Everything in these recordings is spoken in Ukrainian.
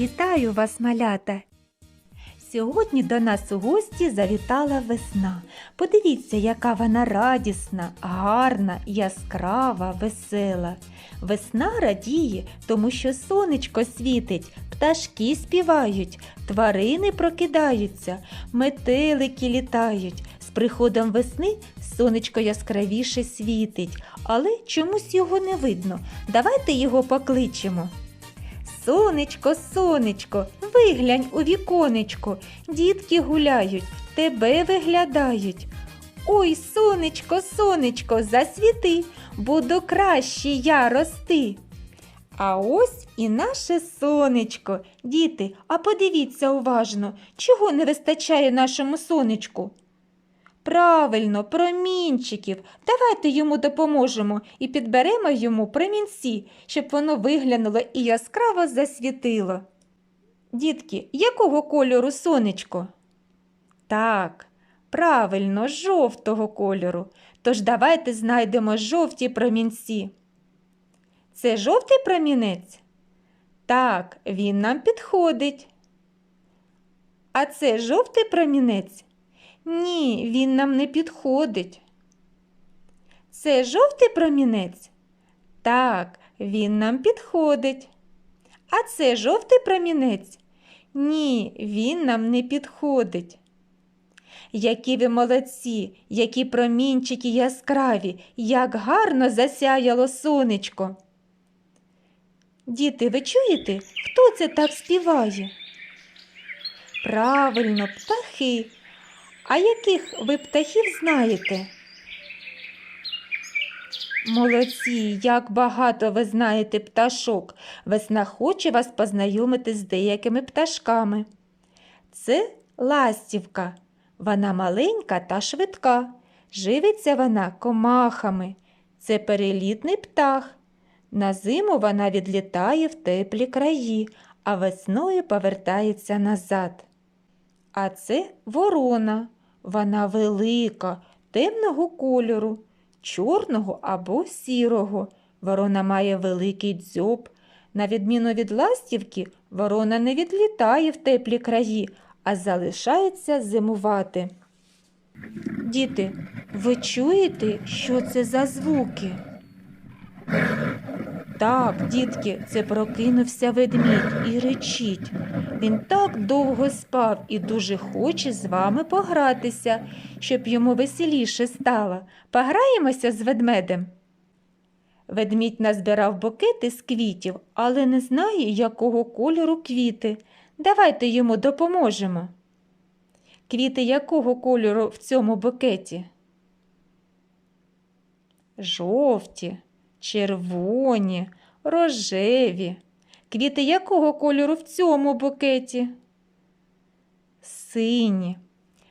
Вітаю вас, малята! Сьогодні до нас у гості завітала весна. Подивіться, яка вона радісна, гарна, яскрава, весела. Весна радіє, тому що сонечко світить, пташки співають, тварини прокидаються, метелики літають. З приходом весни сонечко яскравіше світить, але чомусь його не видно. Давайте його покличемо. Сонечко, сонечко, виглянь у віконечко, дітки гуляють, тебе виглядають. Ой, сонечко, сонечко, засвіти, буду краще я рости. А ось і наше сонечко. Діти, а подивіться уважно, чого не вистачає нашому сонечку? Правильно, промінчиків. Давайте йому допоможемо і підберемо йому промінці, щоб воно виглянуло і яскраво засвітило. Дітки, якого кольору сонечко? Так, правильно, жовтого кольору. Тож давайте знайдемо жовті промінці. Це жовтий промінець? Так, він нам підходить. А це жовтий промінець? Ні, він нам не підходить. Це жовтий промінець? Так, він нам підходить. А це жовтий промінець? Ні, він нам не підходить. Які ви молодці, які промінчики яскраві, як гарно засяяло сонечко. Діти, ви чуєте, хто це так співає? Правильно, птахи. А яких ви птахів знаєте? Молодці, як багато ви знаєте пташок. Весна хоче вас познайомити з деякими пташками. Це ластівка. Вона маленька та швидка. Живиться вона комахами. Це перелітний птах. На зиму вона відлітає в теплі краї, а весною повертається назад. А це ворона. Вона велика, темного кольору, чорного або сірого. Ворона має великий дзьоб. На відміну від ластівки, ворона не відлітає в теплі краї, а залишається зимувати. Діти, ви чуєте, що це за звуки? Так, дітки, це прокинувся ведмідь і речить. Він так довго спав і дуже хоче з вами погратися, щоб йому веселіше стало. Пограємося з ведмедем. Ведмідь назбирав букети з квітів, але не знає, якого кольору квіти. Давайте йому допоможемо. Квіти якого кольору в цьому букеті? Жовті, червоні, рожеві. Квіти якого кольору в цьому букеті? Сині.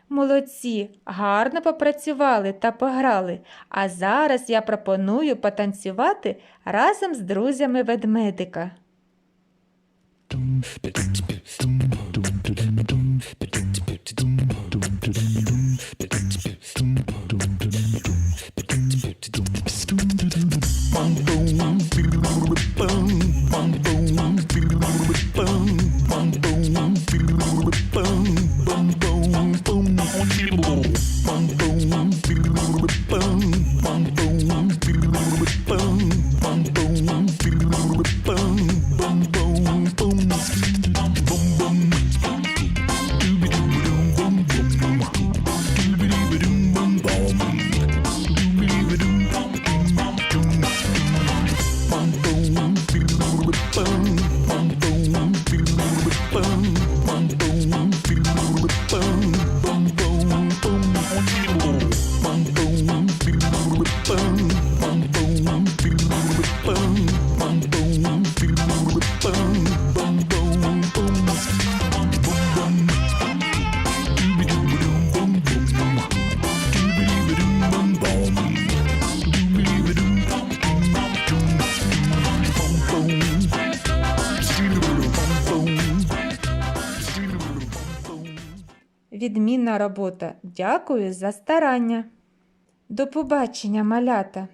Молодці, гарно попрацювали та пограли. А зараз я пропоную потанцювати разом з друзями ведмедика. Thinking Відмінна робота. Дякую за старання. До побачення, малята!